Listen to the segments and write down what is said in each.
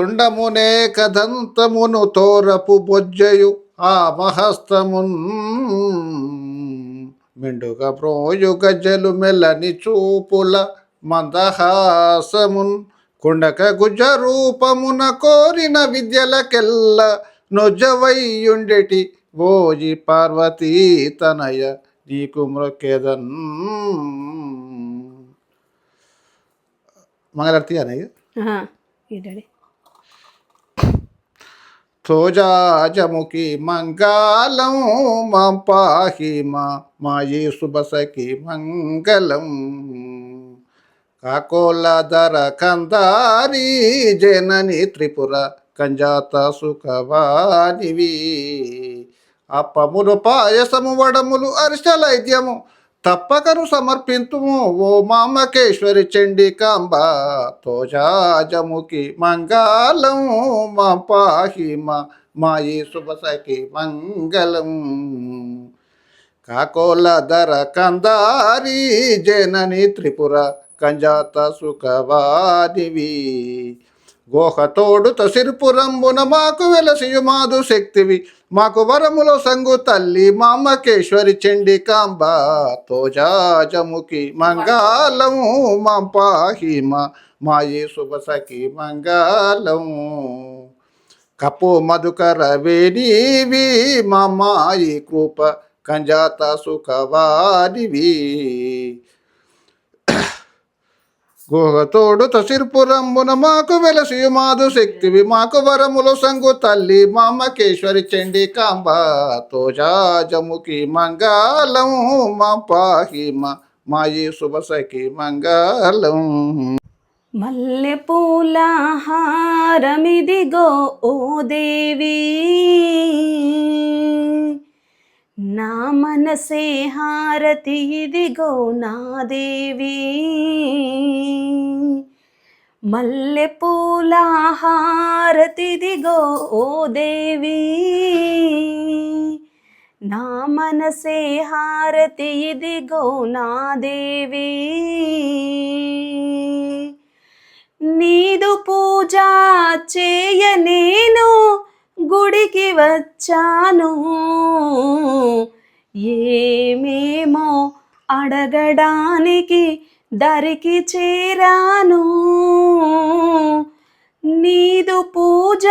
తుండమునే కదంతమును తోరపు బొజ్జయు ఆ మహస్తమున్ మిండుగ ప్రోయు గజ్జలు మెల్లని చూపుల మందహాసమున్ కుండక గుజ రూపమున కోరిన విద్యలకెల్ల నొజ్జవయ్యుండెటి ఓజి పార్వతీ తనయ నీకు మ్రొక్కెదన్. మంగళారతి అనయ్య ఆహా, తోజాజముకి మంగళం మా పాహి మా మాయి శుభసకి మంగళం. కాకోల ధర కందారి జనని త్రిపుర కంజాత సుఖవానివి అప్పములు పాయసము వడములు అరిసలైద్యము తప్పకను సమర్పింతుము ఓ మామకేశ్వరి చండికాంబ తోజాజముకి మంగళం మా పాహి మా మాయి శుభసకి మంగళం. కాకోల ధర కందారి జనని త్రిపుర కంజాత సుఖవాదివి. గోహతోడు తసిరుపురంబున మాకు వెలసియు మాదు శక్తివి. మాకు వరములో సంగు తల్లి మామకేశ్వరి చండికాంబ తోజాజముకి మంగళము మా పాహిమ మాయే మాయి శుభసకి మంగళం కప్పు మధుకర వేణీవి మా మాయి కృప కంజాత సుఖవాదివి గుహతోడు తసిర్పురంబున మాకు వెలసి మాధు శక్తివి మాకు వరములు సంగు తల్లి మామకేశ్వరి చండి కాంబ. తోజాజముకి మంగళం మా పాహి మా మాయి శుభసకి మంగళం. మల్లె పూల హారమిదిగో ఓ దేవి. నా మనసే హారతి ఇదిగో నా దేవి. మల్లె పూల హారతిదిగో ఓ దేవి. నా మనసే హారతి ఇదిగో నా దేవి. నీదు పూజ చేయ నేను గుడికి వచ్చాను. ఏమేమో అడగడానికి దరికి చేరాను. నీదు పూజ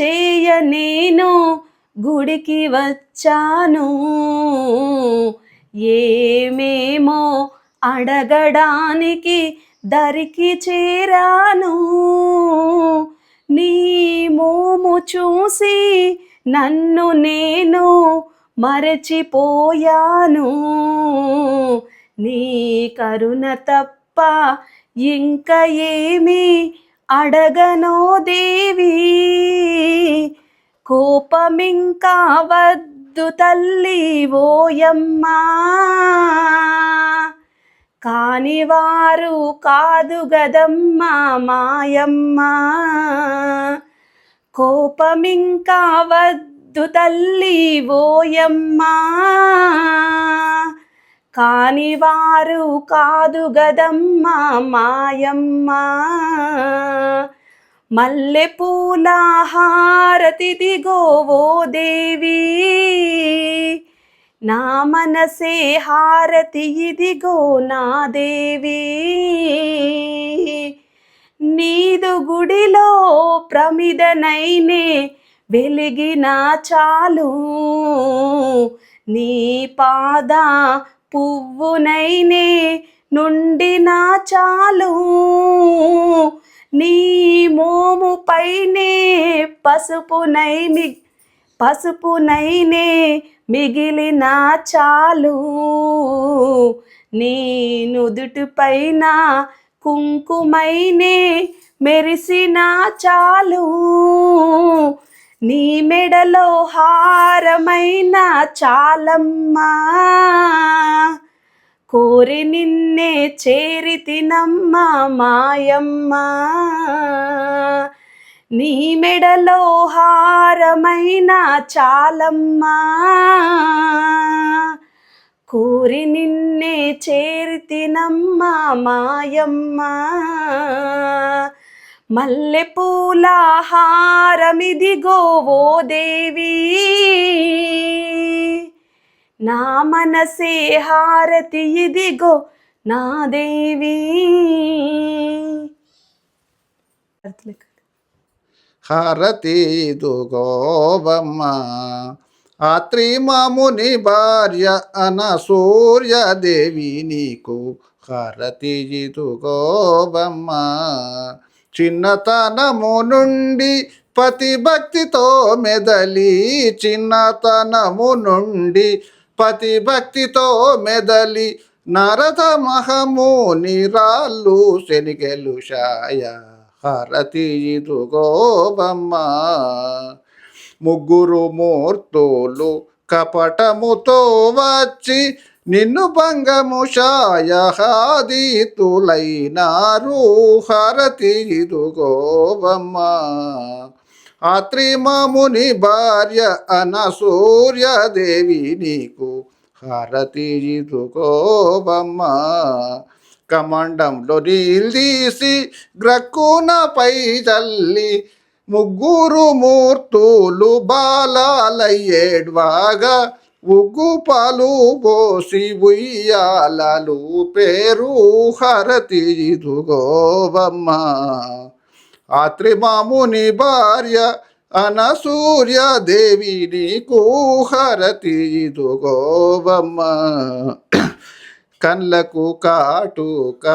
చేయ నేను గుడికి వచ్చాను. ఏమేమో అడగడానికి దరికి చేరాను. నీ మోము చూసి నన్ను నేను మరచిపోయాను. నీ కరుణ తప్ప ఇంక ఏమి అడగనో దేవి. కోపమింకా వద్దు తల్లి ఓయమ్మా. కాని వారు కాదు గదమ్మ మాయమ్మ. కోపమింకా వద్దు తల్లి ఓయమ్మా. కాని వారు కాదు గదమ్మ మాయమ్మ. మల్లె పూల హారతిదిగో ఓ దేవి. నా మనసే హారతి ఇదిగో నా దేవి. నీదు గుడిలో ప్రమిదనైనే వెలిగిన చాలు. నీ పాద పువ్వునైనే నుండిన చాలు. నీ మోముపైనే పసుపునైని పసుపునై పసుపునైనే మిగిలిన చాలు. నీ నుదుటిపైన కుంకుమైనే మెరిసిన చాలు. నీ మెడలో హారమైన చాలమ్మా. కోరి నిన్నే చేరితినమ్మ మాయమ్మ. నీ మెడలో హారమైన చాలమ్మా. కోరి నిన్నే చేరితినమ్మా మాయమ్మ. మల్లె పూల హారమిదిగో ఓ దేవి. నా మనసే హారతి ఇదిగో నా దేవి. హారతి దుగోబమ్మ ఆత్రి మాముని భార్య అన సూర్యదేవి నీకు హారతి దుగోబమ్మ చిన్నతనము నుండి పతి భక్తితో మెదలి చిన్నతనము నుండి పతి భక్తితో మెదలి నరద మహముని రాళ్ళు శనిగెలు షాయా. హారతి ఇదుగోబమ్మ ముగ్గురు మూర్తులు కపటముతో వచ్చి నిన్ను భంగము షాయహాదీతులైనారు హారతి ఇదుగోబమ్మ ఆత్రిమముని భార్య అనసూర్యదేవి నీకు హారతి ఇదుగోబమ్మ కమండంలో నీళ్ళు తీసి గ్రక్కునపై చల్లి ముగ్గురు మూర్తులు బాలాలయ్యేడ్వాగా ఉగ్గు పాలు పోసి ఉయ్యాలలు పేరు హరతి ఇదుగోవమ్మ. ఆత్రిమాముని భార్య అనసూర్యదేవిని కూహరతి ఇదుగోవమ్మ. కళ్ళకు కాటుక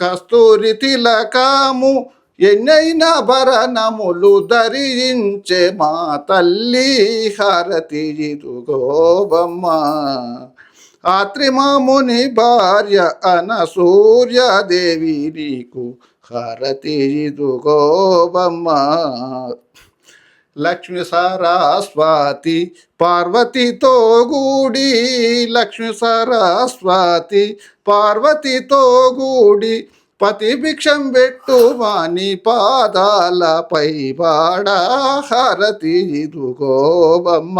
కస్తూరి తిలకాము ఎన్నైన భరణములు ధరించే మా తల్లి హారతి ఇదుగోబమ్మ ఆత్రిమాముని భార్య అన సూర్యదేవి నీకు హారతి ఇదుగోబమ్మ లక్ష్మి సరస్వతి పార్వతితో గూడి. లక్ష్మి సరస్వతి పార్వతితో గూడి. పతి భిక్షం పెట్టు వాణి పాదాలపై వాడ. హరతి ఇదుగోబమ్మ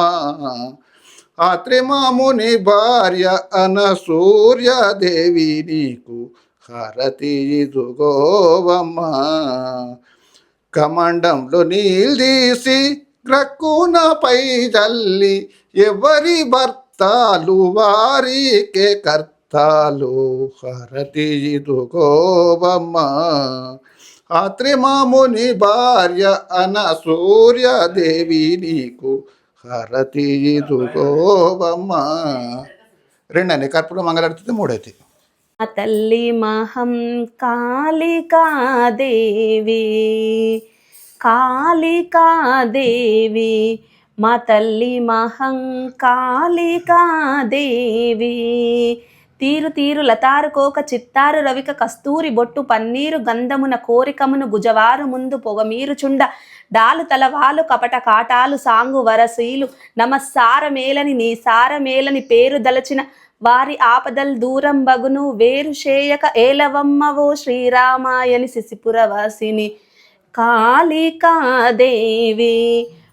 ఆత్రిమాముని భార్య అనసూర్యదేవి నీకు హరతి ఇదుగోబమ్మ కమండంలో నీళ్ళు తీసి గ్రక్కునపై చల్లి ఎవరి భర్తలు వారికే కర్తాలు? హరతి ఇదుగోబమ్మ ఆత్రిమాముని భార్య అన సూర్యదేవి నీకు హరతి ఇదుగోబమ్మ రెండని కర్పూరం మంగళాడుతుంది మూడైతే. తల్లి మహం కాళికాదేవి కాళికాదేవి మా తల్లి మహం కాళికాదేవి తీరు తీరు లతారు కోక చిత్తారు రవిక కస్తూరి బొట్టు పన్నీరు గంధమున కోరికమును గుజవారు ముందు పొగమీరుచుండ డాలు తలవాలు కపట కాటాలు సాంగు వరసీలు నమస్సార మేలని నీ సార మేలని పేరు దలచిన వారి ఆపదల్ దూరం బగును వేరు చేయక ఏలవమ్మవో శ్రీరామాయని శిశిపురవాసిని. కాళికాదేవి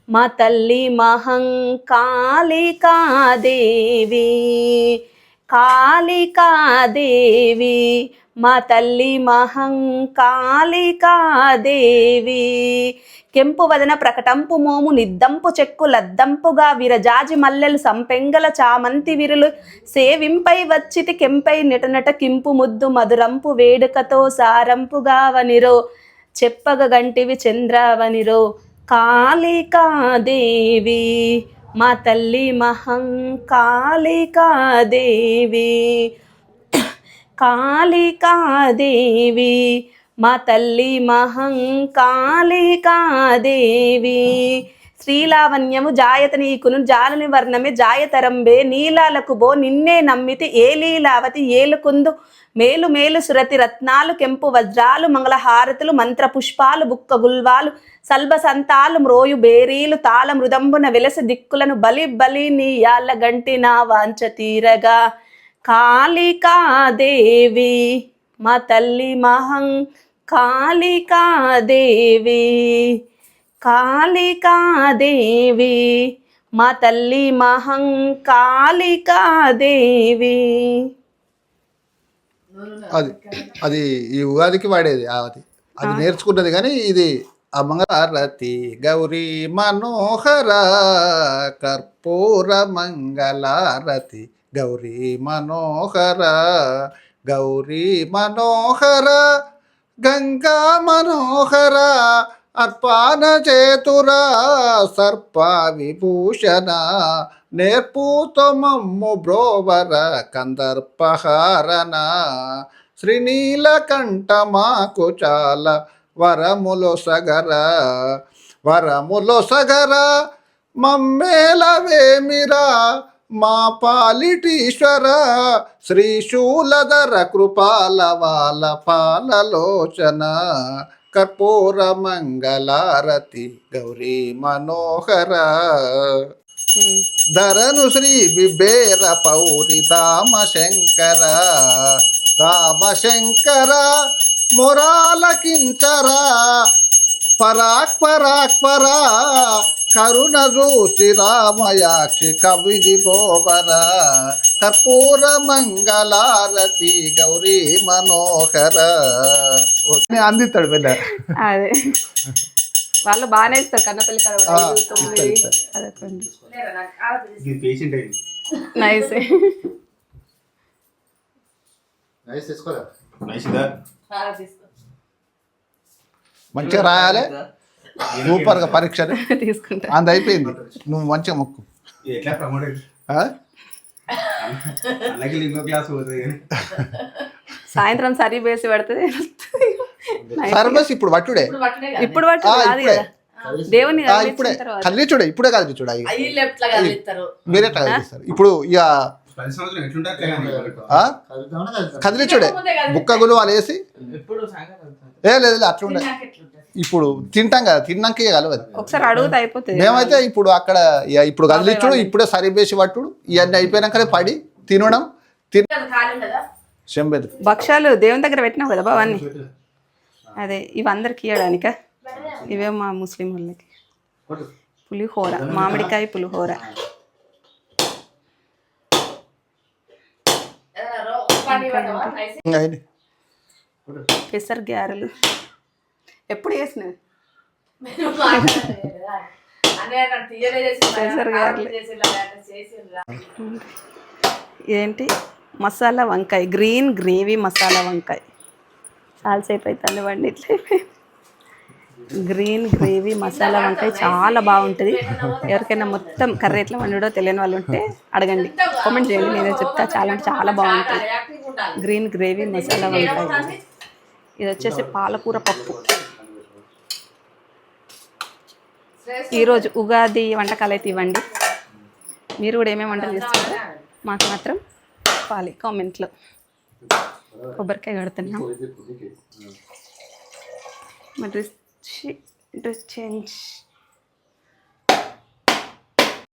మా తల్లి మహం కాళికాదేవి మా తల్లి మహం కాళికాదేవి కెంపు వదన ప్రకటంపు మోము నిద్దంపు చెక్కు లద్దంపుగా విరజాజి మల్లెలు సంపెంగల చామంతి విరులు సేవింపై వచ్చితి కెంపై నిటనట కింపు ముద్దు మధురంపు వేడుకతో సారంపుగా వనిరో చెప్పగ గంటివి చంద్రావనిరో. కాళికాదేవి మా తల్లి మహంకాళికాదేవి కాళికాదేవి మా తల్లి మహంకాళికాదేవి శ్రీలావణ్యము జాయత నీకును జాలని వర్ణమే జాయతరంబే నీలాలకు బో నిన్నే నమ్మితి ఏ లీలావతి ఏలుకుందు. మేలు మేలు సురతి రత్నాలు కెంపు వజ్రాలు మంగళహారతులు మంత్ర పుష్పాలు బుక్క గుల్వాలు సల్బసంతాలు మ్రోయు బేరీలు తాళ మృదంబున వెలస దిక్కులను బలి బలి నీయాల గంటి నా వాంచ తీరగా. కాళికాదేవి మా తల్లి మహం కాళికాదేవి కాళికాదేవి మా తల్లి మహం కాళికాదేవి అది అది ఈ ఉగాదికి వాడేది అది. అది నేర్చుకున్నది కానీ ఇది ఆ మంగళారతి గౌరీ మనోహర కర్పూర మంగళారతి గౌరీ మనోహర గౌరీ మనోహర గంగా మనోహర అర్పాన చేతురా సర్ప విభూషణ నేర్పుతమ్ము బ్రోవర కందర్పహారణ. శ్రీనీలకంఠ మాకు చాలా వరములు సగర వరములు సగర. మమ్మేలవేమిరా మా పాలిటీశ్వర శ్రీశూలధర కృపాల వాళ్ళ పాలలోచన. కర్పూర మంగళారతి గౌరీ మనోహర. ధరను శ్రీ బిబేర పౌరి తామ శంకర తామ శంకర మొరాలకించరా. పరాక్ పరాక్ పరా కరుణ చూసి రామయాక్షి కవిది పోవర కర్పూర మంగళారతి గౌరీ మనోహర. అందిస్తాడు వెళ్ళ అదే. వాళ్ళు బాగానే ఇస్తారు కన్నపల్లి ఇది పేషెంట్ అయింది. నైస్. మంచిగా రాయాలి? సూపర్గా పరీక్ష తీసుకుంటా. అంత అయిపోయింది. నువ్వు మంచిగా మొక్కు. సాయంత్రం సరి వేసి పెడుతుంది. సర్వస్ ఇప్పుడు పట్టుడే ఇప్పుడు దేవుని ఇప్పుడే. కదిలిచుడే ఇప్పుడే కదిలిచుడా మీరే కదిలిస్తారు? ఇప్పుడు ఇక కదిలిచుడే బుక్క గులు వేసి ఏ లేదు లేదు, అట్లా ఉండే ఇప్పుడు తింటాం కదా తిన్నాక ఇక కలవదు. ఒకసారి అడుగుతా అయిపోతుంది. మేమైతే ఇప్పుడు అక్కడ ఇక ఇప్పుడు కదిలిచుడు ఇప్పుడే సరిపేసి పట్టుడు ఇవన్నీ అయిపోయినాకనే పడి తినడం తిన చెంబెదు భక్ష్యాలు దేవుని దగ్గర పెట్టినావు కదా బావన్నీ అదే ఇవి అందరికి ఇవ్వడానిక ఇవే మా ముస్లిం వాళ్ళకి. పులిహోర మామిడికాయ పులిహోర. అయింది. పెసర్ గారెలు ఎప్పుడు చేసినవి? పెసర్ గారెలు ఏంటి? మసాలా వంకాయ. గ్రీన్ గ్రేవీ మసాలా వంకాయ. చాలాసేపు అవుతుంది వండి ఇట్లా గ్రీన్ గ్రేవీ మసాలా వంకాయ చాలా బాగుంటుంది. ఎవరికైనా మొత్తం కర్రీ ఎట్లా వండడో తెలియని వాళ్ళు ఉంటే అడగండి. కామెంట్ చేయండి నేనే చెప్తా. చాలా అంటే చాలా బాగుంటుంది. గ్రీన్ గ్రేవీ మసాలా వంకాయ. ఇది వచ్చేసి పాలకూర పప్పు. ఈరోజు ఉగాది వంటకాలు అయితే ఇవ్వండి. మీరు కూడా ఏమేమి వంటలు చేస్తున్నారు? మాకు మాత్రం పాలి కామెంట్లో. కొబ్బరికాయ కడుతున్నాం. మా to change.